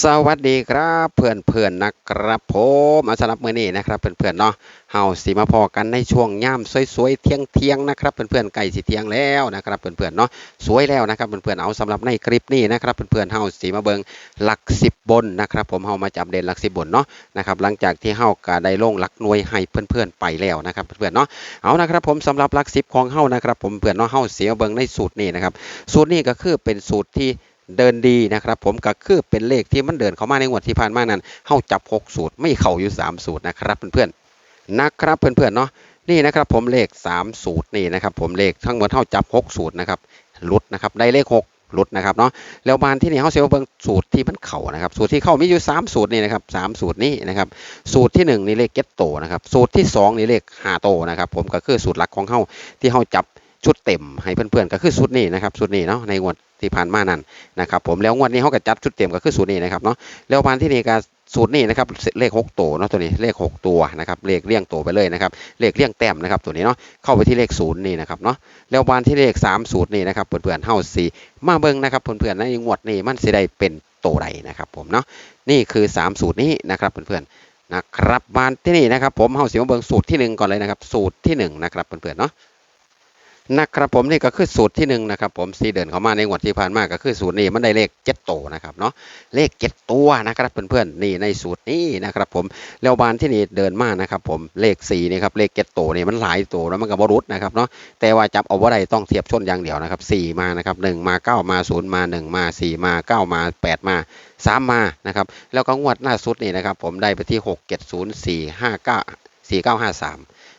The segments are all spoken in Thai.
สวัสดีครับเพื่อนเพื่อนๆนะครับผมอาสำหรับมือนี้นะครับเพื่อนเพื่อนๆเนาะเฮาสิมาพอกันในช่วงย่ำสวยๆเที่ยงเที่ยงๆนะครับเพื่อนเพื่อนๆใกล้สิเที่ยงแล้วนะครับเพื่อนเพื่อนๆเนาะสวยแล้วนะครับเพื่อนเพื่อนๆเอาสำหรับในคลิปนี้นะครับเพื่อนเพื่อนๆเฮาสิมาเบิงหลักสิบบนนะครับผมเฮามาจับเด่นหลักสิบบนเนาะนะครับหลังจากที่เฮาก็ได้ลงหลักหน่วยให้เพื่อนๆไปแล้วนะครับเพื่อนๆเนาะเอานะครับผมสำหรับหลักสิบของเฮานะครับผมเพื่อนเนาะเฮาสิมาเบิงในสูตรนี้นะครับสูตรนี้ก็คือเป็นสูตรที่ เดินดีนะครับ ผมก็คือเป็นเลขที่มันเดินเข้ามาในงวดที่ผ่านมานั้นเฮาจับหกสูตรไม่เข้าอยู่สามสูตรนะครับเพื่อนๆนะครับเพื่อนๆเนาะนี่นะครับผมเลขสามสูตรนี่นะครับผมเลขทั้งหมดเฮาจับหกสูตรนะครับลุดนะครับได้เลขหกหลุดนะครับเนาะแล้วบานที่นี่เฮาสิมาเบิงสูตรที่มันเข้านะครับ สูตรที่เข้ามีอยู่สามสูตรนี่นะครับสามสูตรนี้นะครับสูตรที่หนึ่งนี่เลขเก็ตโตนะครับสูตรที่สองนี่เลขหาโตนะครับผมก็คือสูตรหลักของเฮาที่เฮาจับ ชุดเต็มให้เพื่อนๆก็คือชุดนี้นะครับชุดนี้เนาะในงวดที่ผ่านมานั่นนะครับผมแล้วงวดนี้เขาก็จัดชุดเต็มก็คือสูตรนี้นะครับเนาะแล้วพันที่นี่ก็สูตรนี้นะครับเลขหกตัวเนาะตัวนี้เลขหกตัวนะครับเลขเลี่ยงตัวไปเลยนะครับเลขเลี่ยงแต้มนะครับตัวนี้เนาะเข้าไปที่เลขศูนย์นี่นะครับเนาะแล้ววันที่เลขสามสูตรนี่นะครับเพื่อนๆเฮาสีมาเบิ่งนะครับเพื่อนๆในงวดนี้มันสิได้เป็นโตวใดนะครับผมเนาะนี่คือสามสูตรนี้นะครับเพื่อนๆนะครับบานที่นี่นะครับผมเฮาสิมาเบิ่งสูตรที่หนึ่งก่อนเลยนะครับสูตรที่หนึ่งนะครับเพื่อนๆเนาะ นะครับผมนี่ก็คือสูตรที่หนึ่งนะครับผมสีเดินเข้ามาในงวดที่ผ่านมาก็คือสูตรนี้มันได้เลขเจ็ดโตนะครับเนาะเลขเจ็ดตัวนะครับเพื่อนๆนี่ในสูตรนี้นะครับผมแล้วบานที่นี่เดินมานะครับผมเลขสี่นี่ครับเลขเจ็ดโตนี่มันหลายตัวแล้วมันก็บรุษนะครับเนาะแต่ว่าจับเอาว่าใดต้องเทียบชนอย่างเดียวนะครับสี่มานะครับหนึ่งมาเก้ามาศูนย์มาหนึ่งมาสี่มาเก้ามาแปดมาสามมานะครับแล้วก็งวดหน้าสุดนี่นะครับผมได้ไปที่หกเจ็ดศูนย์สี่ห้า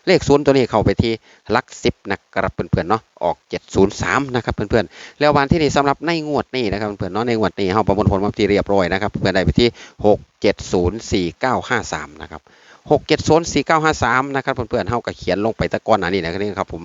เลขศูนย์ตัวนี้เข้าไปที่หลักสิบนะครับเพื่อนๆเนาะออก 703นะครับเพื่อนๆแล้ววันที่นี่สำหรับในงวดนี้นะครับเพื่อนๆเนาะในงวดนี้เฮาประมวลผลมาที่เรียบร้อยนะครับเพื่อนได้ไปที่ 6704953นะครับ 6704953นะครับเพื่อนๆเฮาก็เขียนลงไปตะก้อนอันนี้นะครับผม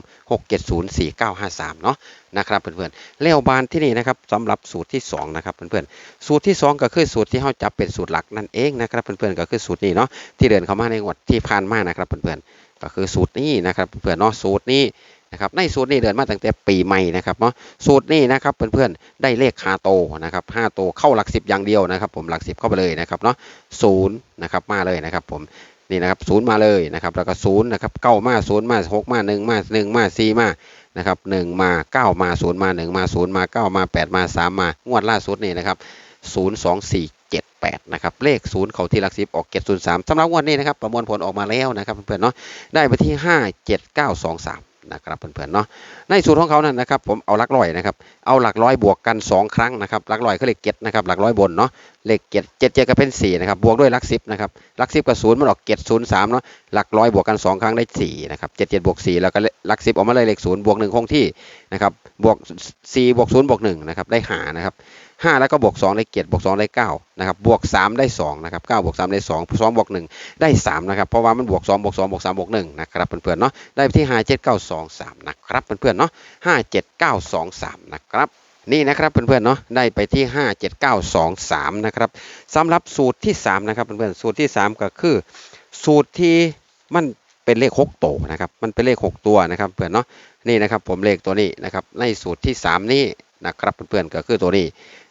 6704953เนาะนะครับเพื่อนๆแล้วบานที่นี่นะครับสำหรับสูตรที่สองนะครับเพื่อนๆสูตรที่สองก็คือสูตรที่เฮาจับเป็นสูตรหลักนั่นเองนะครับเพื่อนๆก็คือสูตรนี้เนาะที่เดินเข้ามาในงวดที่ผ่านมานะครับเพื่อนๆก็คือสูตรนี้นะครับเพื่อนๆเนาะสูตรนี้นะครับในสูตรนี้เดินมาตั้งแต่ปีใหม่นะครับเนาะสูตรนี้นะครับเพื่อนๆได้เลข5โตนะครับ5โตเข้าหลักสิบอย่างเดียวนะครับ ผมหลักสิบเข้าไปเลยนะครับเนาะศูนย์นะครับมาเลยนะครับผม นี่นะครับศูนย์มาเลยนะครับแล้วก็ศูนย์นะครับเก้ามาศูนย์มาหกมาหนึ่งมาหนึ่งมาสี่มานะครับหนึ่งมาเก้ามาศูนย์มาหนึ่งมาศูนย์มาเก้ามาแปดมาสามมางวดล่าสุดนี่นะครับศูนย์สองสี่เจ็ดแปดนะครับเลขศูนย์เขาที่หลักสิบออกเจ็ดศูนย์สามสำหรับงวดนี้นะครับประมวลผลออกมาแล้วนะครับเพื่อนๆเนาะได้ไปที่ห้าเจ็ดเก้าสองสาม นะครับเพื่อนๆเนาะในสูตรของเขานั่นนะครับผมเอาหลักร้อยนะครับเอาหลักร้อยบวกกัน 2 ครั้งนะครับหลักร้อยเขาเลขเจ็ดนะครับหลักร้อยบนเนาะเลขเจ็ดเจ็ดเจ็ดก็เป็น4นะครับบวกด้วยหลักสิบนะครับหลักสิบกับศูนย์มันออกเจ็ดศูนย์สามเนาะหลักร้อยบวกกัน 2 ครั้งได้4นะครับเจ็ดเจ็ดบวก4แล้วก็หลักสิบออกมาเลยเลขศูนย์บวกหนึ่งคงที่นะครับบวก4บวกศูนย์บวกหนึ่งนะครับได้หานะครับ ห้าแล้วก็บวกสองได้เจ็ดบวกสองได้เก้านะครับบวกสามได้สองนะครับเก้าบวกสามได้สองสองบวกหนึ่งได้สามนะครับเพราะว่ามันบวกสองบวกสองบวกสามบวกหนึ่งนะครับเพื่อนๆเนาะได้ที่ห้าเจ็ดเก้าสองสามนะครับเพื่อนๆเนาะห้าเจ็ดเก้าสองสามนะครับนี่นะครับเพื่อนๆเนาะได้ไปที่ห้าเจ็ดเก้าสองสามนะครับสำหรับสูตรที่สามนะครับเพื่อนๆสูตรที่สามก็คือ สูตรที่มันเป็นเลขหกโตวนะครับมันเป็นเลขหกตัวนะครับเพื่อนเนาะนี่นะครับผมเลขตัวนี้นะครับในสูตรที่สามนี้นะครับเพื่อนๆก็คือตัวนี้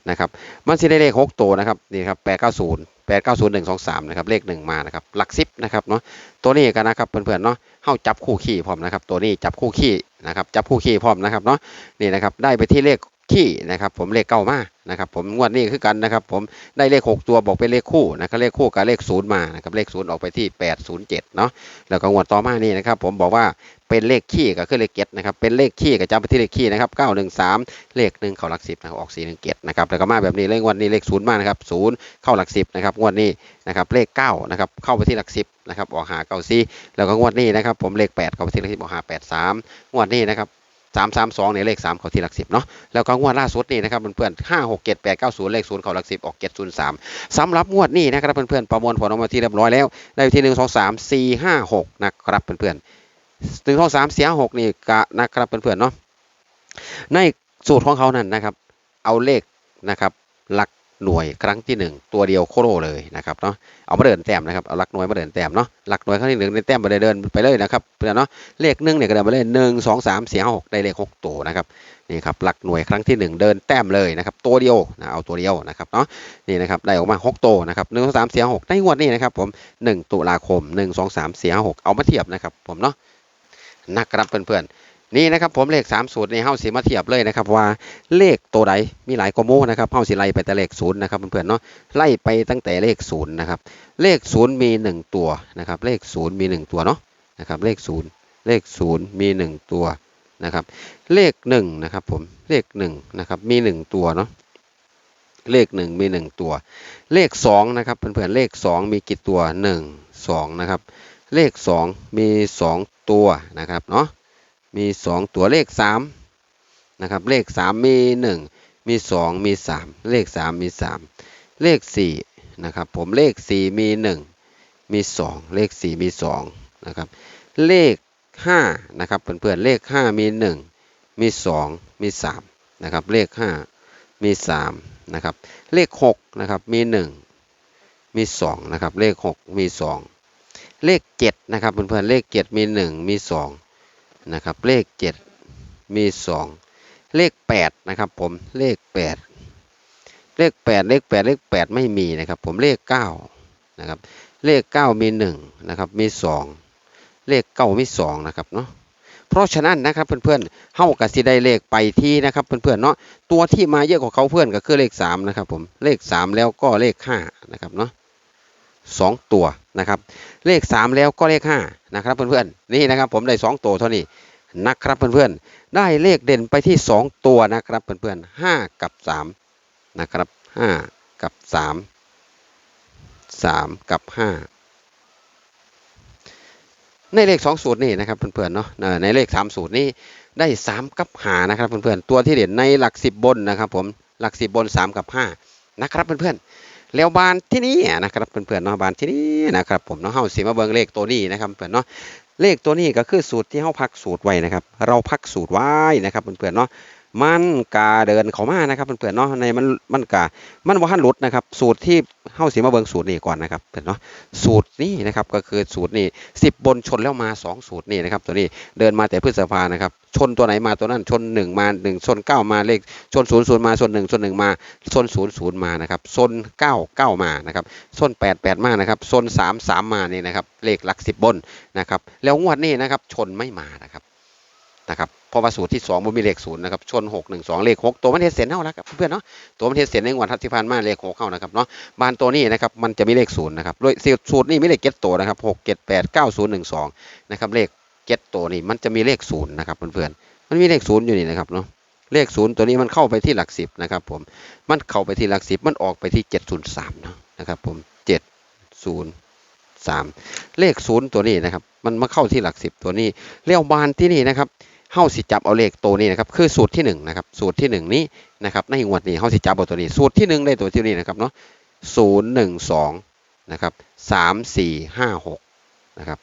นะครับมันสิได้เลขหกตัวนะครับนี่ครับแปดเก้าศูนย์แปดเก้าศูนย์หนึ่งสองสามนะครับเลขหนึ่งมานะครับหลักสิบนะครับเนาะตัวนี้กันนะครับเพื่อนๆเนาะเข้าจับคู่ขี้พร้อมนะครับตัวนี้จับคู่ขี้นะครับจับคู่ขี้พร้อมนะครับเนาะนี่นะครับได้ไปที่เลข ขี้นะครับผมเลขเก้ามานะครับผมงวดนี้คือกันนะครับผมได้เลขหกตัวบอกเป็นเลขคู่นะครับเลขคู่กับเลขศูนย์มานะครับเลขศูนย์ออกไปที่แปดศูนย์เจ็ดเนาะแล้วก็งวดต่อมานี่นะครับผมบอกว่าเป็นเลขขี้ก็คือเลขเจ็ดนะครับเป็นเลขขี้ก็จำไปที่เลขขี้นะครับเก้าหนึ่งสามเลขหนึ่งเข้าหลักสิบนะครับออกสี่หนึ่งเกตนะครับแล้วก็มาแบบนี้เลขงวดนี้เลขศูนย์มานะครับศูนย์เข้าหลักสิบนะครับงวดนี้นะครับเลขเก้านะครับเข้าไปที่หลักสิบนะครับออกหาเก้าสี่แล้วก็งวดนี้นะครับผมเลขแปดเข้าไปที่หลักสิบออกหาแปดสามงวดนี้นะครับ สามสามสองเนี่ยเลขสามเขาที่หลักสิบเนาะแล้วก็งวดล่าสุดนี่นะครับเพื่อนๆห้าหกเจ็ดแปดเก้าศูนย์เลขศูนย์เขาหลักสิบออกเจ็ดศูนย์สามสำหรับงวดนี้นะครับเพื่อนๆประมวลผลออกมาที่เรียบร้อยแล้ว ได้ที่หนึ่งสองสามสี่ห้าหกนะครับเพื่อนๆหนึ่งสองสามสี่ห้าหกนี่กะนะครับเพื่อนๆเนาะในสูตรของเขานั่นนะครับ เอาเลขนะครับ หลัก หน่วยครั้งที่หนึ่งตัวเดียวโคโรเลยนะครับเนาะเอามาเดินแต้มนะครับเอาหลักหน่วยมาเดินแต้มเนาะหลักหน่วยครั้งที่หนึ่งในแต้มไปเลยเดินไปเลยนะครับเพื่อนเนาะเลขหนึ่งเนี่ยก็เดินไปเลยหนึ่งสองสามสี่ห้าหกได้เลขหกตัวนะครับนี่ครับหลักหน่วยครั้งที่หนึ่งเดินแต้มเลยนะครับตัวเดียวนะเอาตัวเดียวนะครับเนาะนี่นะครับได้ออกมาหกตัวนะครับหนึ่งสองสามสี่ห้าหกในงวดนี้นะครับผมหนึ่งตุลาคมหนึ่งสองสามสี่ห้าหกเอามาเทียบนะครับผมเนาะนะครับเพื่อนๆ นี่นะครับผมเลขสามสูตรในเฮาสีมาเทียบเลยนะครับว่าเลขตัวใดมีหลายกว่าโมนะครับเฮาสิไล่ไปแต่เลขศูนย์นะครับเพื่อนๆเนาะไล่ไปตั้งแต่เลขศูนย์นะครับเลขศูนย์มีหนึ่งตัวนะครับเลขศูนย์มีหนึ่งตัวเนาะนะครับเลขศูนย์เลขศูนย์มีหนึ่งตัวนะครับเลขหนึ่งนะครับผมเลขหนึ่งนะครับมีหนึ่งตัวเนาะเลขหนึ่งมีหนึ่งตัว เลขสองนะครับเพื่อนๆเลขสองมีกี่ตัวหนึ่งสองนะครับเลขสองมีสองตัวนะครับเนาะ มีสองตัวเลขสามนะครับเลข 3 มี 1 มี 2 มี 3 เลข 3 มี 3 เลข4นะครับผมเลข 4 มี 1 มี 2 เลข 4 มี 2 นะครับ เลข 5 นะครับเพื่อนๆเลข 5 มี 1 มี 2 มี 3 นะครับ เลข 5 มี 3 นะครับ เลข 6 นะครับ มี 1 มี 2 นะครับ เลข 6 มี 2 เลข 7 นะครับเพื่อนๆเลข 7 มี 1 มี 2 นะครับเลข 7 มี 2 เลข 8 นะครับผมเลข 8 เลข 8 เลข 8 เลข 8 ไม่มีนะครับผมเลข 9 นะครับเลข 9 มี 1 นะครับมี 2 เลข 9 มี 2 นะครับเนาะเพราะฉะนั้นนะครับเพื่อนๆเฮากับสิได้เลขไปที่นะครับเพื่อนๆเนาะตัวที่มาเยอะกว่าเขาเพื่อนก็คือเลข 3 นะครับผมเลข 3 แล้วก็เลข5นะครับเนาะ สองตัวนะครับเลข 3 แล้วก็เลข5นะครับเพื่อนๆนี่นะครับผมได้ 2 ตัวเท่านี้นะครับเพื่อนๆได้เลขเด่นไปที่ 2 ตัวนะครับเพื่อนๆ5กับ3นะครับ5กับ 3 3 กับ 5 ในเลข 2 สูตรนี่นะครับเพื่อนๆเนาะในเลข 3 สูตรนี้ได้ 3 กับ5นะครับเพื่อนๆตัวที่เด่นในหลัก 10 บนนะครับผมหลัก 10 บน 3 กับ 5 นะครับเพื่อนๆ แล้วบานที่นี่นะครับเพื่อนๆเนาะบานที่นี่นะครับผมเนาะเฮาสิมาเบิ่งเลขตัวนี้นะครับเพื่อนเนาะเลขตัวนี้ก็คือสูตรที่เฮาพักสูตรไว้นะครับ เราพักสูตรไว้นะครับเพื่อนๆเนาะ มันกาเดินเขามานะครับเพื่อนๆเนาะในมันมันกามันว่าหันหลุดนะครับ สูตรที่เฮาสิมาเบิงสูตรนี้ก่อนนะครับเพื่อนเนาะสูตรนี้นะครับก็คือสูตรนี้10บบนชนแล้วมา 2 สูตรนี่นะครับตัวนี้เดินมาแต่พฤษภานะครับชนตัวไหนมาตัวนั้นชน 1 มา 1 ชน 9 มาเลขชน0 0มาชน1ชน1มาชน0 0มานะครับชน9 9 มานะครับชน8 8 มานะครับชน3 3 มานี่นะครับเลขหลัก 10 บนนะครับแล้วงวดนี้นะครับชนไม่มานะครับ นะครับเพราะว่าสูตรที่2มันมีเลขศูนย์นะครับชน6 1 2เลข6ตัวมันเทศเสียนเท่าแล้วครับเพื่อนเนาะตัวมันเทศเสียนในงวดที่ผ่านมาเลข6เข้านะครับเนาะบานตัวนี้นะครับมันจะมีเลขศูนย์นะครับโดยสูตรนี้มีเลขเก็ตตัวนะครับ6 7 8 9 0 1 2นะครับเลขเก็ตตัวนี้มันจะมีเลขศูนย์นะครับเพื่อนๆมันมีเลขศูนย์อยู่นี่นะครับเนาะเลขศูนย์ตัวนี้มันเข้าไปที่หลักสิบนะครับผมมันเข้าไปที่หลักสิบมันออกไปที่703เนาะนะครับผม703เลขศูนย์ตัวนี้นะครับ มันมาเข้าที่หลักสิบตัวนี้เลี้ยวบานที่นี่นะครับ เฮาสิจับเอาเลขตัวนี้นะครับคือสูตรที่1นะครับสูตรที่ 1 นี้นะครับในงวดนี้เฮาสิจับเอาตัวนี้สูตรที่ 1 ได้ตัวที่นี้นะครับเนาะ0 1 2นะครับ3 4 5 6นะครับ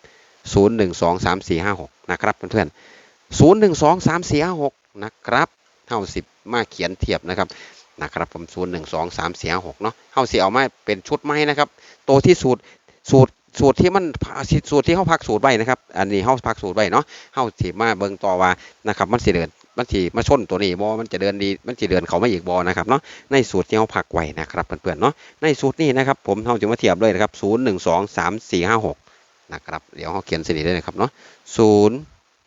0 1 2 3 4 5 6นะครับเพื่อนๆ0 1 2 3 4 5 6นะครับเฮาสิมาเขียนเทียบนะครับนะครับผม0 1 2 3 4 5 6เนาะเฮาสิเอามาเป็นชุดไม้นะครับตัวที่สูตรสูตร สูตรที่มันสูตรที่เฮาพักสูตรไว้นะครับ อันนี้เฮาพักสูตรไว้เนาะเฮาสิมาเบิ่งต่อว่านะครับ มันสิเดินมันสิมาชนตัวนี้บ่มันจะเดินดี มันสิเดินเขาไมาอีกบ่นะครับเนาะ ในสูตรที่เฮาพักไว้นะครับเพื่อนๆเนาะ ในสูตรนี้นะครับ ผมเฮาจะมาเทียบเลยนะครับ0 1 2 3 4 5 6นะครับ เดี๋ยวเฮาเขียนสนิทได้เลยครับเนาะ0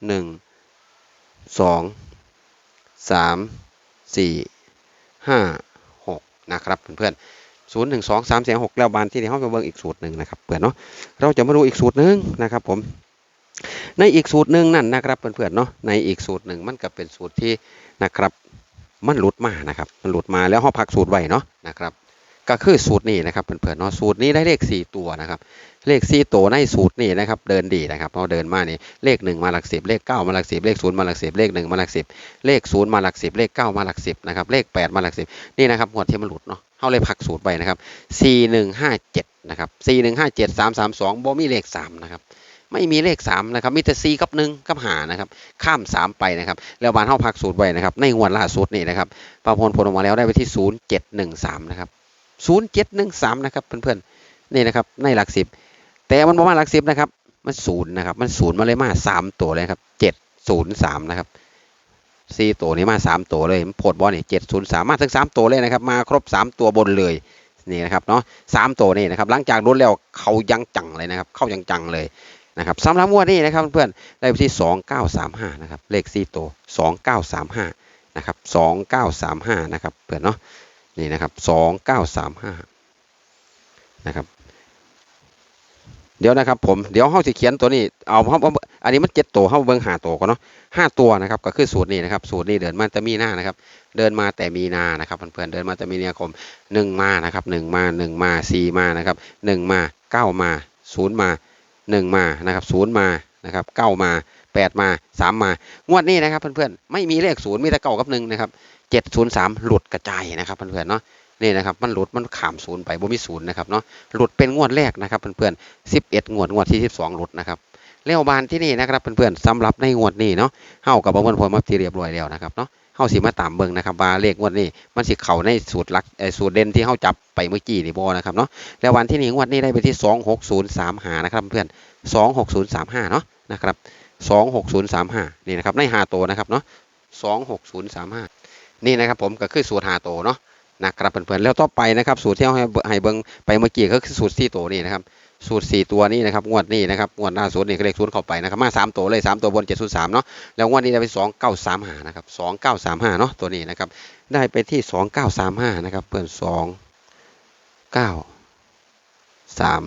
1 2 3 4 5 6นะครับเพื่อนๆ ศูนย์หนึ่งสองสามสี่หกแล้วบานที่เฮาไปเบิ่งอีกสูตรหนึ่งนะครับเพื่อนเนาะเราจะมาดูอีกสูตรหนึ่งนะครับผมในอีกสูตรหนึ่งนั่นนะครับเพื่อนๆเนาะในอีกสูตรหนึ่งมันก็เป็นสูตรที่นะครับมันหลุดมานะครับมันหลุดมาแล้วห้อพักสูตรไว้เนาะนะครับ ก็คือสูตรนี้นะครับเพื่อนๆเนาะสูตรนี้ได้เลข 4 ตัวนะครับเลข 4 ตัวในสูตรนี้นะครับเดินดีนะครับเพอเดินมานี่เลข 1 มาหลัก10เลข 9 มาหลัก10เลข0มาหลัก10เลข 1 มาหลัก10เลข0มาหลัก10เลข 9 มาหลัก10นะครับเลข 8 มาหลัก10นี่นะครับงวดที่มันหลุดเนาะเฮาเลยพักสูตรไว้นะครับ4157นะครับ4157 332บ่มีเลข3นะครับไม่มีเลข3นะครับมีแต่ 4 กับ 1 กับ5นะครับข้าม 3 ไปนะครับแล้วบานเฮาพักสูตรไว้นะครับในงวดล่าสุดนี่นะครับประมวลผลออกมาแล้วได้ไปที่ 0713นะครับ ศูนย์เจ็ดหนึ่งสามนะครับเพื่อนๆนี่นะครับในหลักสิบแต่มันประมาณหลักสิบนะครับมันศูนย์นะครับมันศูนย์มาเลยมาสามตัวเลยครับเจ็ดศูนย์สามนะครับสี่ตัวนี้มาสามตัวเลยโพดบอลนี่เจ็ดศูนย์สามมาถึงสามตัวเลยนะครับมาครบสามตัวบนเลยนี่นะครับเนาะสามตัวนี่นะครับหลังจากโดนแล้วเขายังจังเลยนะครับเข้ายังจังเลยนะครับสำหรับงวดนี้นะครับเพื่อนๆได้ไปที่สองเก้าสามห้านะครับเลขสี่ตัวสองเก้าสามห้านะครับสองเก้าสามห้านะครับเพื่อนเนาะ นี่นะครับสองเก้าสามห้านะครับเดี๋ยวนะครับผมเดี๋ยวเขาจะเขียนตัวนี้เอาเพราอันนี้มันเจ็ดตัวเขาเบิ้งหาตัวก่อนเนาะห้าตัวนะครับก็คือสูตรนี้นะครับสูตรนี้เดินมาแต่มีหน้านะครับ เดินมาแต่มีนานะครับเพื่อนๆเดินมาแต่มีนาคมหนึ่งมานะครับหนึ่งมาหนึ่งมาสี่มานะครับหนึ่งมาเก้ามาศูนย์มาหนึ่งมานะครับศูนย์มานะครับเก้ามาแปดมาสามมางวดนี้นะครับเพื่อนๆไม่มีเลขศูนย์มีแต่เก้ากับหนึ่งนะครับ เจ็ดศูนย์สามหลุดกระจายนะครับเพื่อนๆเนาะนี่นะครับมันหลุดมันขามศูนย์ไปบ่มีศูนย์นะครับเนาะหลุดเป็นงวดแรกนะครับเพื่อนๆสิบเอ็ดงวดงวดที่สิบสองหลุดนะครับเลี้ยวบานที่นี่นะครับเพื่อนๆสำหรับในงวดนี้เนาะเฮากับประมวลผลมาที่เรียบร้อยแล้วนะครับเนาะเฮาสิมาตามเบิ่งนะครับว่าเลขงวดนี้มันสิเข้าในสูตรหลักสูตรเด่นที่เฮาจับไปเมื่อกี้นี่บ่นะครับเนาะแล้ววันที่นี่งวดนี้ได้ไปที่สองหกศูนย์สามหานะครับเพื่อนสองหกศูนย์สามห้าเนาะนะครับสองหกศูนย์สามห้านี่นะครับในหาตัวนะครับเนาะสองหกศู นี่นะครับผมก็คือสูตรหาโตเนาะนะครับเพื่อนๆแล้วต่อไปนะครับสูตรที่เอาให้ให้เบิ้งไปเมื่อกี้ก็คือสูตรสี่โตนี่นะครับสูตรสี่ตัวนี้นะครับงวดนี้นะครับงวดล่าสุดนี่เลขศูนย์เข้าไปนะครับมาสามตัวเลยสามตัวบนเจ็ดศูนสามเนาะแล้วงวดนี้ได้ไปสองเก้าสามห้านะครับสองเก้าสามห้าเนาะตัวนี้นะครับได้ไปที่สองเก้าสามห้านะครับเพื่อนสองเก้าสาม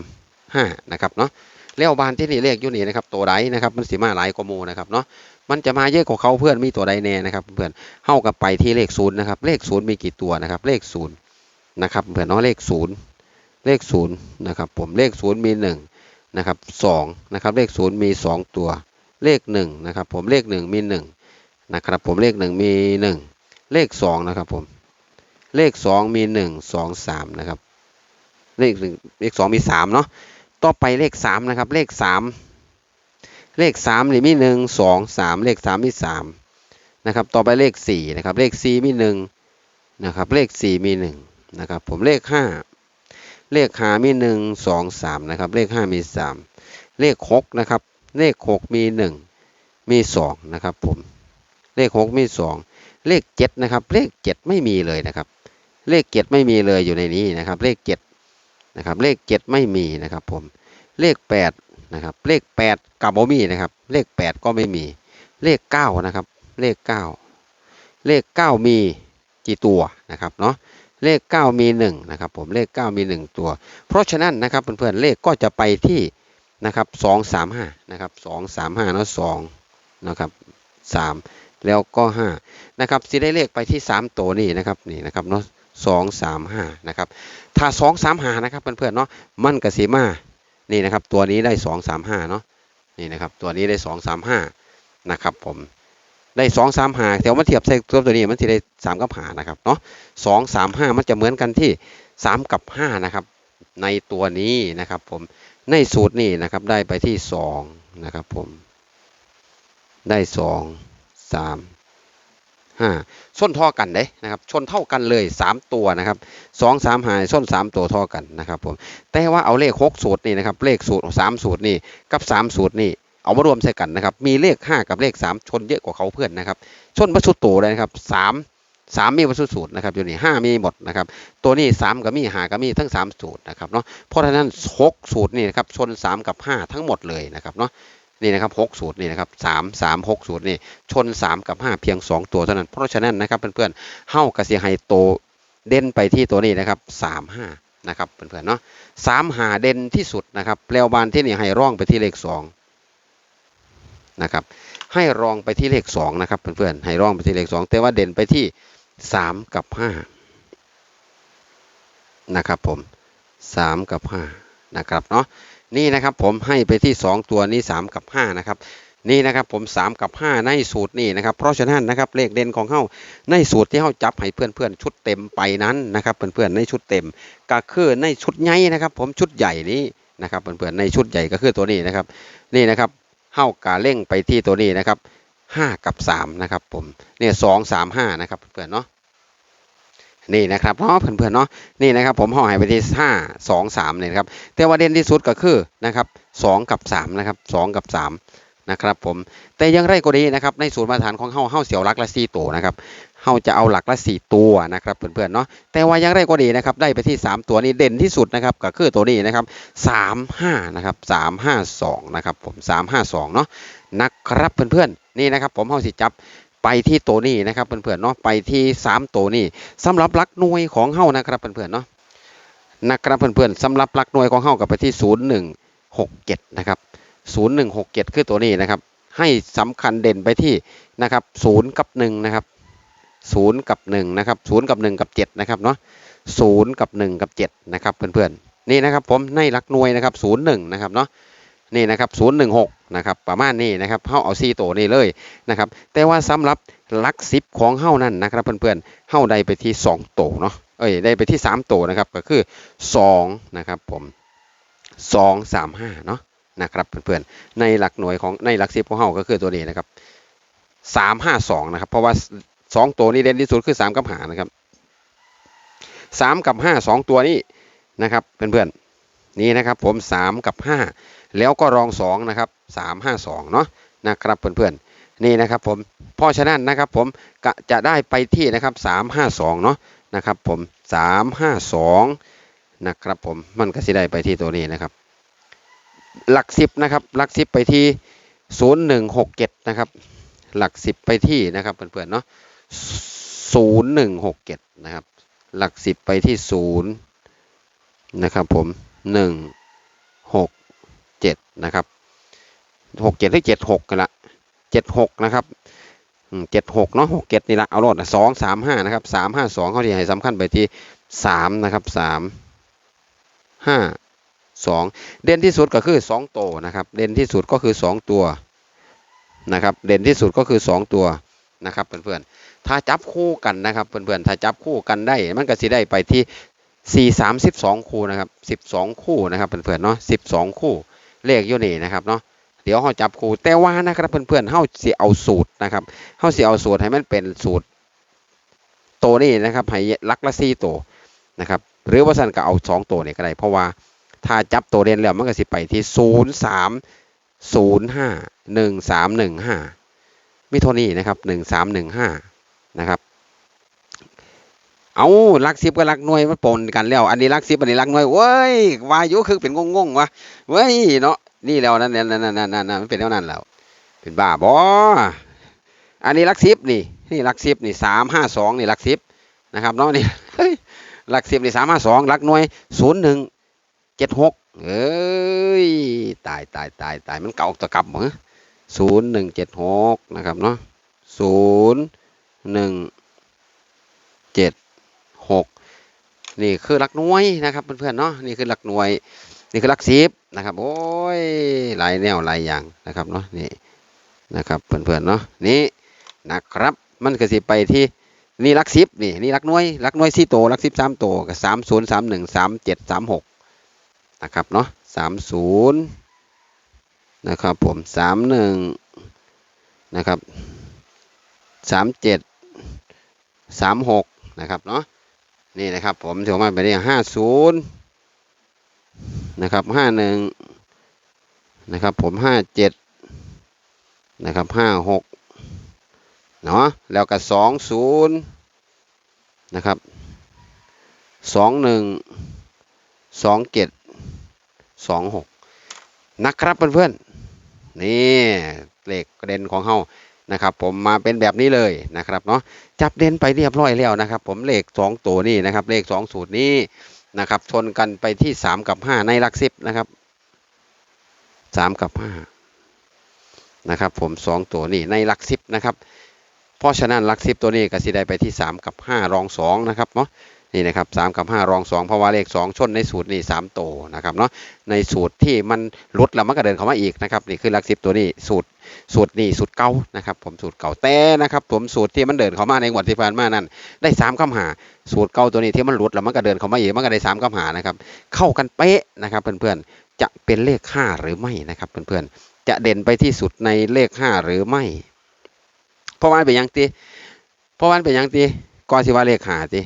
ห้านะครับเนาะ แล้วบานที่นี่เลขอยู่นี่นะครับตัวใดนะครับมันสีมาหลายกว่ามูนะครับเนาะมันจะมาเยอะกว่าเขาเพื่อนมีตัวใดแน่นะครับเพื่อนเท่ากับไปที่เลขศูนย์นะครับเลขศูนย์มีกี่ตัวนะครับเลขศูนย์นะครับเพื่อนเนาะเลขศูนย์เลขศูนย์นะครับผมเลขศูนย์มีหนึ่งนะครับสองนะครับเลขศูนย์มีสองตัว เลขหนึ่งนะครับผมเลขหนึ่งมีหนึ่งนะครับผมเลขหนึ่งมีหนึ่งเลขสองนะครับผมเลขสองมีหนึ่งสองสามนะครับเลขหนึ่งเลขสองมีสามเนาะ ต่อไปเลขสามนะครับ เลขสามเลขสามนี่มีหนึ่งสองสามเลขสามมีสามนะครับ ต่อไปเลขสี่นะครับ เลขสี่มีหนึ่งนะครับ เลขสี่มีหนึ่งนะครับ ผมเลขห้าเลขห้ามีหนึ่งสองสามนะครับ เลขห้ามีสามเลขหกนะครับ เลขหกมีหนึ่งมีสองนะครับ ผม เลขหกมีสองเลขเจ็ดนะครับ เลขเจ็ดไม่มีเลยนะครับ เลขเจ็ดไม่มีเลยอยู่ในนี้นะครับ เลขเจ็ด นะครับเลขเจ็ดไม่มีนะครับผมเลขแปดนะครับ เลขแปดกับโมมี่นะครับ เลขแปดก็ไม่มี เลขเก้านะครับ เลขเก้าเลขเก้ามีกี่ตัวนะครับเนาะเลขเก้ามีหนึ่งนะครับผมเลขเก้ามีหนึ่งตัว เพราะฉะนั้นนะครับเพื่อนๆเลขก็จะไปที่นะครับสองสามห้านะครับสองสามห้าเนาะสองนะครับสามแล้วก็ห้านะครับสิได้เลขไปที่สามตัวนี่นะครับนี่นะครับเนาะ สองสามห้านะครับถ้าสองสามหานะครับเพื่อนๆเนาะมันกสีมานี่นะครับตัวนี้ได้สองสามห้าเนาะนี่นะครับตัวนี้ได้สองสามห้านะครับผมได้สองสามห้าแถวมาเทียบใส่ตัวตัวนี้มันจะได้สามกับหานะครับเนาะสองสามห้ามันจะเหมือนกันที่สามกับห้านะครับ ในตัวนี้นะครับผมในสูตรนี้นะครับได้ไปที่สองนะครับผมได้สอ งสามห้าส้นท่อกันเด้นะครับชนเท่ากันเลยสามตัวนะครับสองสามหายส้นสามตัวท่อกันนะครับผมแต่ว่าเอาเลขหกสูตรนี่นะครับเลขสูตรสามสูตรนี่กับสามสูตรนี่เอามารวมใส่กันนะครับมีเลขห้ากับเลขสามชนเยอะกว่าเขาเพื่อนนะครับชนวัสุโตเลยนะครับสามสามมีวัสุสูตรนะครับอยู่นี่ห้ามีหมดนะครับตัวนี้สามกับมีหากับมีทั้งสามสูตรนะครับเนาะเพราะฉะนั้นหกสูตรนี่นะครับชนสามกับห้าทั้งหมดเลยนะครับเนาะ นี่นะครับหกสูตรนี่นะครับสามสามหกสูตรนี่ชนสามกับห้าเพียงสองตัวเท่านั้น เพราะฉะนั้นนะครับเพื่อนๆเฮ้ากระเสียไฮโตเด่นไปที่ตัวนี้นะครับสามห้านะครับเพื่อนๆเนาะสามหาเด่นที่สุดนะครับแปลวบานที่นี่ให้ร่องไปที่เลขสองนะครับให้รองไปที่เลขสองนะครับเพื่อนๆให้ร่องไปที่เลขสองแต่ว่าเด่นไปที่สามกับห้านะครับผมสามกับห้านะครับเนาะ นี่นะครับผมให้ไปที่สองตัวนี้สามกับห้านะครับนี่นะครับผมสามกับห้าในสูตรนี่นะครับเพราะฉะนั้นนะครับเลขเด่นของเขาในสูตรที่เขาจับให้เพื่อนๆชุดเต็มไปนั้นนะครับเพื่อนๆในชุดเต็ม ก็คือในชุดใหญ่นะครับผมชุดใหญ่นี้นะครับเพื่อนๆในชุดใหญ่ก็คือตัวนี้นะครับนี่นะครับเฮ้ากาเร่งไปที่ตัวนี้นะครับห้ากับสามนะครับผมเนี่ยสองสามห้านะครับเพื่อนๆเนาะ นี่นะครับเนาะเพื่อนๆเนาะนี่นะครับผมห่อให้ไปที่ห้าสองสามเนี่ยครับแต่ว่าเด่นที่สุดก็คือนะครับสองกับสามนะครับสองกับสามนะครับผมแต่ยังไรก็ดีนะครับในสูตรมาตรฐานของเฮาเฮาเสียวหลักละสี่ตัวนะครับเฮาจะเอาหลักละสี่ตัวนะครับเพื่อนๆเนาะแต่ว่ายังไรก็ดีนะครับได้ไปที่สามตัวนี้เด่นที่สุดนะครับก็คือตัวนี้นะครับสามห้านะครับสามห้าสองนะครับผมสามห้าสองเนาะนะครับเพื่อนๆนี่นะครับผมเฮาสิจับ ไปที่ตัวนี้นะครับเพื่อนๆเนาะไปที่ 3 ตัวนี้สำหรับลักหน่วยของเฮานะครับเพื่อนๆเนาะนะครับเพื่อนๆสำหรับลักหน่วยของเฮากับไปที่ 0167 นะครับ 0167 คือตัวนี้นะครับ ให้สำคัญเด่นไปที่นะครับ0กับ1นะครับ0กับ1นะครับ0กับ 1 กับ 7 นะครับเนาะ0กับ 1 กับ 7 นะครับเพื่อนๆนี่นะครับผมในลักหน่วยนะครับ01 นะครับเนาะนี่นะครับ016 นะครับประมาณนี้นะครับเฮาเอา4ตัวนี้เลยนะครับแต่ว่าสำหรับหลักสิบของเฮ้านั่นนะครับเพื่อนๆเฮ้าได้ไปที่2โตวเนาะเอ้ยได้ไปที่3โตวนะครับก็คือ2นะครับผม2 3 5เนาะนะครับเพื่อนๆในหลักหน่วยของในหลักสิบของเฮาก็คือตัวนี้นะครับ3 5 2นะครับเพราะว่า 2 ตัวนี้เด่นที่สุดคือ 3 กับ5นะครับ3กับ 5 2 ตัวนี้นะครับเพื่อนๆนี่นะครับผม 3 กับ 5 แล้วก็รอง2นะครับ3 5 2เนาะนะครับเพื่อนๆนี่นะครับผมเพราะฉะนั้นนะครับผมกะจะได้ไปที่นะครับ352เนาะนะครับผม352นะครับผมมันก็สิได้ไปที่ตัวนี้นะครับหลักสิบนะครับหลักสิบไปที่0167นะครับหลักสิบไปที่นะครับเพื่อนๆเนาะ0167นะครับหลักสิบไปที่0นะครับผม167น จ็ดนะครับหกเจ็ดหรือ76กันละเจ็ดหกนะครับเจ็ดหกเนาะหกเจ็ดนี่ละเอาโลดสองสามห้านะครับสามห้าสองเขาที่ให้สำคัญไปที่สามนะครับสามห้าสองเด่นที่สุดก็คือสองโตนะครับ เด่นที่สุดก็คือสองตัวนะครับ เด่นที่สุดก็คือสองตัวนะครับเพื่อนๆ ถ้าจับคู่กันนะครับเพื่อนๆ ถ้าจับคู่กันได้มันก็สิได้ไปที่สี่สามสิบสองคู่นะครับสิบสองคู่นะครับเพื่อนๆ เนาะสิบสองคู่ เลขอยู่นี่นะครับเนาะเดี๋ยวเขาจับคู่แต่ว่านะครับเพื่อนๆเขาเสิเอาสูตรนะครับเขาเสิเอาสูตรให้มันเป็นสูตรโตวนี่นะครับให้ลักละซี่โตวนะครับหรือว่าสันก็เอาสองตัวนี่ก็ได้เพราะว่าถ้าจับตัวเด่นแล้วมันก็สิไปที่ศูนย์สามศูนย์ห้าหนึ่งสามหนึ่งห้ามิโทนี่นะครับหนึ่งสามหนึ่งห้านะครับ เอาลักซิบกับลักหน่วยมันปนกันแล้ว อันนี้ลักซิบอันนี้ลักหน่วยเว้ยวายุคือเป็นงงๆวะเว้ยเนาะนี่แล้วนั่นนั่นนั่นนั่นนั่นมันเป็นเท่านั้นแล้วเป็นบ้าบออันนี้ลักซิบนี่นี่ลักซิบนี่สามห้าสองนี่ลักซิบนะครับเนาะนี่ลักซิบนี่สามห้าสองลักหน่วยศูนย์หนึ่งเจ็ดหกเอ้ยตายตายตายตายมันเก่าตะกับเหรอศูนย์หนึ่งเจ็ดหกนะครับเนาะศูนย์หนึ่งเจ็ด หกนี่คือหลักหน่วยนะครับเพื่อนๆเนาะนี่คือหลักหน่วย นี่คือหลักสิบนะครับ โอ้ยหลายแนวหลายอย่างนะครับเนาะนี่นะครับเพื่อนๆเนาะนี่นะครับมันก็สิไปที่นี่หลักสิบนี่นี่หลักหน่วยหลักหน่วยสี่โตวหลักสิบสามโตวกับสามศูนย์สามหนึ่งสามเจ็ดสามหกนะครับเนาะสามศูนย์นะครับผมสามหนึ่งนะครับสามเจ็ดสามหกนะครับเนาะ นี่นะครับผมถือมาไปได้ห้าศูนย์นะครับห้าหนึ่งนะครับผมห้าเจ็ดนะครับห้าหกเนาะแล้วก็สองศูนย์นะครับสองหนึ่งสองเจ็ดสองหกนะครับเพื่อนๆนี่เลขกระเด่นของเฮา นะครับผมมาเป็นแบบนี้เลยนะครับเนาะจับเด่นไปเรียบร้อยแล้วนะครับ ผมเลขสองตัวนี้นะครับ เลขสองสูตรนี้นะครับชนกันไปที่สามกับห้าในหลักสิบนะครับสามกับห้านะครับ ผมสองตัวนี้ในหลักสิบนะครับ เพราะฉะนั้นหลักสิบตัวนี้ก็สิได้ไปที่สามกับห้ารองสองนะครับเนาะ นี่นะครับสามกับห้ารองสองเพราะว่าเลขสองชนในสูตรนี่สามโตนะครับเนาะในสูตรที่มันลดแล้วมันก็เดินเข้ามาอีกนะครับนี่คือลักสิบตัวนี้สูตรสูตรนี่สูตรเก่านะครับผมสูตรเก่าแต่นะครับผมสูตรที่มันเดินเข้ามาในงวดที่ผ่านมานั้นได้สามคำหาสูตรเก่าตัวนี้ที่มันลดแล้วมันก็เดินเข้ามาอีกมันก็ได้สามคำหานะครับเข้ากันเป๊ะนะครับเพื่อนๆจะเป็นเลขห้าหรือไม่นะครับเพื่อนๆจะเด่นไปที่สุดในเลขห้าหรือไม่เพราะว่าเป็นย่างตีเพราะว่าเป็นย่างตีก่อนสิว่าเลขห้าตี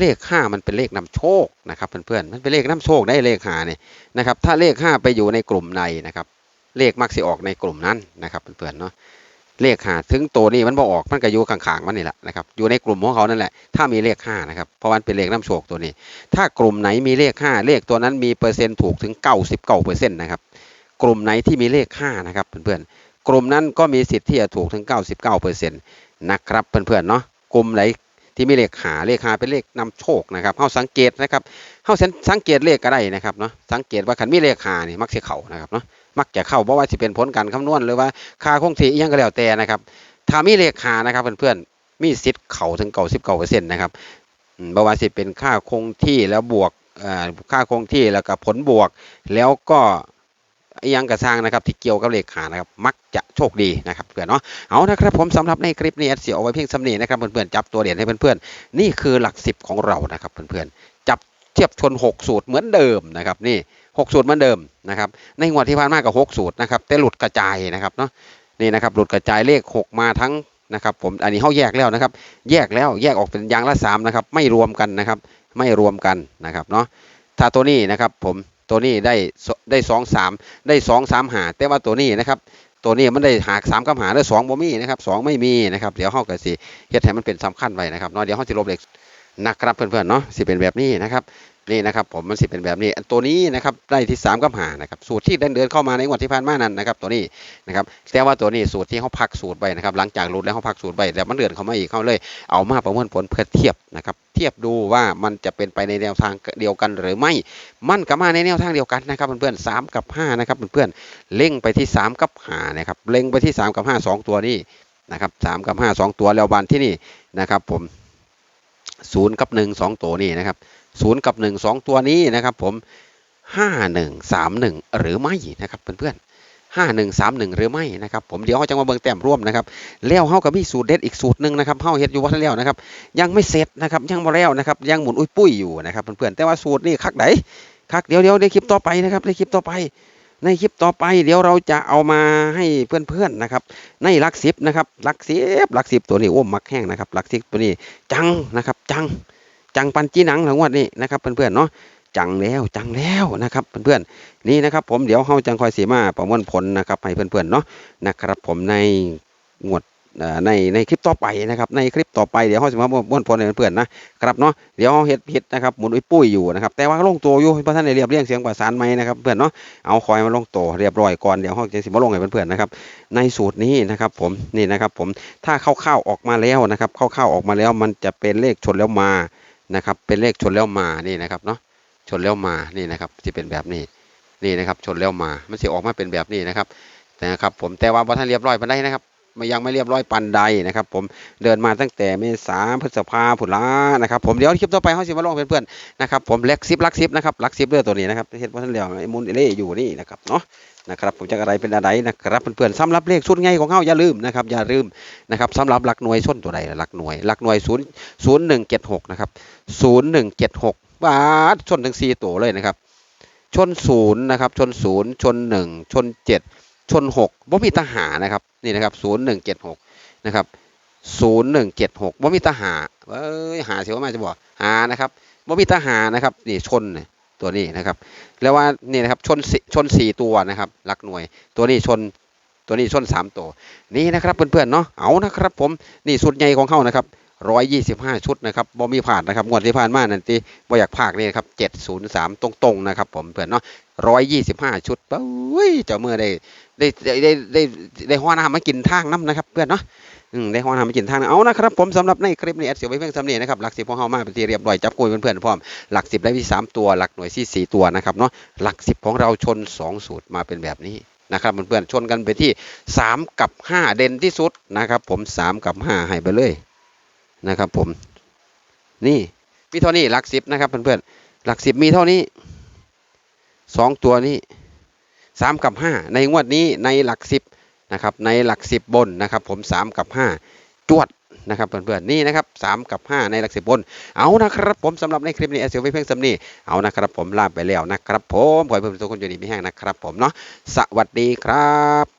เลขห้ามันเป็นเลขนำโชคนะครับเพื่อนๆมันเป็นเลขนำโชคได้เลขหาเนี่ยนะครับถ้าเลขห้าไปอยู่ในกลุ่มในนะครับเลขมักสิออกในกลุ่มนั้นนะครับเพื่อนๆเนาะเลขห้าถึงตัวนี้มันบ่ออกมันก็อยู่ข้างๆมันนี่แหละนะครับอยู่ในกลุ่มของเขานั่นแหละถ้ามีเลขห้านะครับเพราะมันเป็นเลขนำโชคตัวนี้ ถ้ากลุ่มไหนมีเลขห้าเลขตัวนั้นมีเปอร์เซ็นต์ถูกถึงเก้าสิบเก้าเปอร์เซ็นต์นะครับกลุ่มไหนที่มีเลขห้านะครับเพื่อนๆกลุ่มนั้นก็มีสิทธิ์ที่จะถูกถึงเก้าสิบเก้าเปอร์เซ็นต์นะครับเพื่อนๆเนาะกลุ่มไหน ที่มีเลขหาเลขหาเป็นเลขนำโชคนะครับเฮาสังเกตนะครับเฮาสังสังเกตเลขก็ได้นะครับเนาะสังเกตว่าคันมีเลขหานี่มักสิเข้านะครับเนาะมักจะเข้าเพราะว่าสิเป็นผลการคำนวณหรือว่าค่าคงที่ยังก็แล้วแต่นะครับถ้ามีเลขหานะครับเพื่อนๆมีสิทธิ์เข้าถึง99%นต์นะครับอืมบ่ว่าสิเป็นค่าคงที่แล้วบวกค่าคงที่แล้วก็ผลบวก แล้วก็ ยังกระสร้างนะครับที่เกี่ยวกับเลขานะครับมักจะโชคดีนะครับเพื่อนเนาะเอานะครับผมสำหรับในคลิปนี้เสียเอาไว้เพียงสำนีนะครับเพื่อนๆจับตัวเด่นให้เพื่อนๆนี่คือหลักสิบของเรานะครับเพื่อนๆจับเทียบชน 6 สูตรเหมือนเดิมนะครับนี่ 6 สูตรเหมือนเดิมนะครับในงวดที่ผ่านมากับ6สูตรนะครับแต่หลุดกระจายนะครับเนาะนี่นะครับหลุดกระจายเลข 6 มาทั้งนะครับผมอันนี้เขาแยกแล้วนะครับ แยกแล้วแยกออกเป็นอย่างละ3นะครับไม่รวมกันนะครับไม่รวมกันนะครับเนาะถ้าตัวนี้นะครับผม ตัวนี้ได้ได้สองสามได้สองสามหาแต่ว่าตัวนี้นะครับ ตัวนี้มันได้หากสามคำหาได้สองบ่มีนะครับสองไม่มีนะครับ เดี๋ยวเฮากันสิเฮ็ดให้มันเป็นสำคัญไว้นะครับเนาะเดี๋ยวเฮาสิลบเลข นะครับเพื่อนๆเนาะสิเป็นแบบนี้นะครับนี่นะครับผมมันสิเป็นแบบนี้ตัวนี้นะครับได้ที่สามกับหานะครับสูตรที่เดินเดินเข้ามาในงวดที่ผ่านมานั้นนะครับตัวนี้นะครับแต่ว่าตัวนี้สูตรที่เขาพักสูตรไว้นะครับหลังจากหลุดแล้วเขาพักสูตรไว้แล้วมันเดินเข้ามาอีกเขาเลยเอามาประเมินผลเพื่อเทียบนะครับเทียบดูว่ามันจะเป็นไปในแนวทางเดียวกันหรือไม่ มันก็มาในแนวทางเดียวกันนะครับเพื่อนๆสามกับห้านะครับเพื่อนๆเล็งไปที่ 3 กับ5นะครับเล็งไปที่ 3 กับ 5 2 ตัวนี้นะครับ3กับ 5 2 ตัวแล้วบานที่นี่นะครับผม 0กับ1 2ตัวนี้นะครับ0กับ1 2ตัวนี้นะครับ ผม5 1 3 1หนึ่งหรือไม่นะครับเพื่อนๆ5 1 3 1หรือไม่นะครับผมเดี๋ยวเขาจะมาเบิ่งแต้มร่วมนะครับแล้วเฮาก็มีสูตรเด็ดอีกสูตรหนึ่งนะครับเฮาเฮ็ดอยู่ว่าแล้วนะครับ ยังไม่เสร็จนะครับยังบ่แล้วนะครับยังหมุนอุ้ยปุ้ยอยู่นะครับเพื่อนๆแต่ว่าสูตรนี่คักไหนคักเดี๋ยวเดี๋ยวในคลิปต่อไปนะครับในคลิปต่อไป ในคลิปต่อไปเดี๋ยวเราจะเอามาให้เพื่อนๆนะครับ ในลักสิบนะครับลักสิบลักสิบตัวนี้โอ้มักแห้งนะครับลักสิบตัวนี้จังนะครับจังจังปันจีหนังหลังวัดนี้นะครับเพื่อนๆเนาะจังแล้วจังแล้วนะครับเพื่อนๆนี่นะครับผมเดี๋ยวเฮาจังคอยสีมาประมวลผลนะครับให้เพื่อนๆเนาะนะครับผมในงวด ในในคลิปต่อไปนะครับ ในคลิปต่อไปเดี๋ยวเฮาจะมาประมวลผลเพื่อนๆนะครับเนาะเดี๋ยวเฮ็ดเฮ็ดนะครับหมุนอุ้ยปุ้ยอยู่นะครับแต่ว่าลงตัวอยู่เพราะท่านได้เรียบเรียงเสียงประสานไหมนะครับเพื่อนเนาะเอาคอยมาลงโตวเรียบร้อยก่อนเดี๋ยวห้องจะสิมาลงให้เพื่อนๆนะครับในสูตรนี้นะครับผมนี่นะครับผมถ้าเข้าๆออกมาแล้วนะครับเข้าๆออกมาแล้วมันจะเป็นเลขชนแล้วมานะครับเป็นเลขชนแล้วมานี่นะครับเนาะชนแล้วมานี่นะครับที่เป็นแบบนี้นี่นะครับชนแล้วมามันสิออกมาเป็นแบบนี้นะครับนะครับผมแต่ว่าพอท่านเรียบร้อยปานใดนะครับ ยังไม่เรียบร้อยปันใดนะครับ ผมเดินมาตั้งแต่เมษาพฤษภาผุลานะครับผมเดี๋ยวคลิปต่อไปเขาสิมาลงเพื่อนๆนะครับผมเล็กซิปลักซิปนะครับลักซิปเรือตัวนี้นะครับเห็นว่าท่านเรียกไอ้มุนเล่อยู่นี่นะครับเนาะนะครับผมจะอะไรเป็นอะไรนะครับเพื่อนๆสำหรับเลขชุดไงของเขาอย่าลืมนะครับอย่าลืมนะครับสำหรับหลักหน่วยส้นตัวใดหลักหน่วยหลักหน่วยศูนย์ศูนย์หนึ่งเจ็ดหกนะครับศูนย์หนึ่งเจ็ดหกบาทชนถึงสี่ตัวเลยนะครับชนศูนย์นะครับชนศูนย์ชนหนึ่งชนเจ็ด ชนหกบ่มีทหารนะครับนี่นะครับศูนย์หนึ่งเจ็ดหกนะครับศูนย์หนึ่งเจ็ดหกบ่มีทหารเอ้ยหาเสียวมาจะบอกหานะครับบ่มีทหารนะครับนี่ชนตัวนี้นะครับแล้วว่านี่นะครับชนชนสี่ตัวนะครับหลักหน่วย ตัวนี้ชนตัวนี้ชนสามตัวนี่นะครับเพื่อนๆเนาะเอานะครับ ผมนี่สุดใหญ่ของเขานะครับร้อยยี่สิบห้าชุดนะครับบ่มีผ่านนะครับงวดที่ผ่านมานั่นที่บ่อยากพากนี่นครับเจ็ดศูนย์สามตรงๆนะครับผมเพื่อนเนาะร้อยยี่สิบห้าชุดเอ้ยเจ้าเมื่อได้ ได้ได้ได้ได้หัวหน้ามากินทางน้ำนะครับเพื่อนเนาะได้หัวหน้ามากินทางนะเอานะครับผมสำหรับในคลิปนี้แอดเสียวไว้เพียงสำเนียงนะครับหลักสิบของเฮามาเป็นที่เรียบร้อยจับกุยเพื่อนๆพร้อมหลักสิบได้ที่สามตัวหลักหน่วยที่สี่ตัวนะครับเนาะหลักสิบของเราชนสองสูตรมาเป็นแบบนี้นะครับเพื่อนๆชนกันไปที่สามกับห้าเด่นที่สุดนะครับ ผมสามกับห้าให้ไปเลยนะครับ ผม นี่มีเท่านี้หลักสิบนะครับเพื่อนๆหลักสิบมีเท่านี้สองตัวนี้ สามกับห้าในงวดนี้ในหลักสิบนะครับในหลักสิบบนนะครับผม 3 กับ 5 จวดนะครับเพื่อนๆนี่นะครับ3กับ 5 ในหลักสิบบน เอานะครับผมสำหรับในคลิปนี้เอสเซลไว้เพียงสำนีเอานะครับผมลาไปแล้วนะครับผมขอให้เพื่อนๆทุกคนอยู่ดีมีแห้งนะครับผมเนาะสวัสดีครับ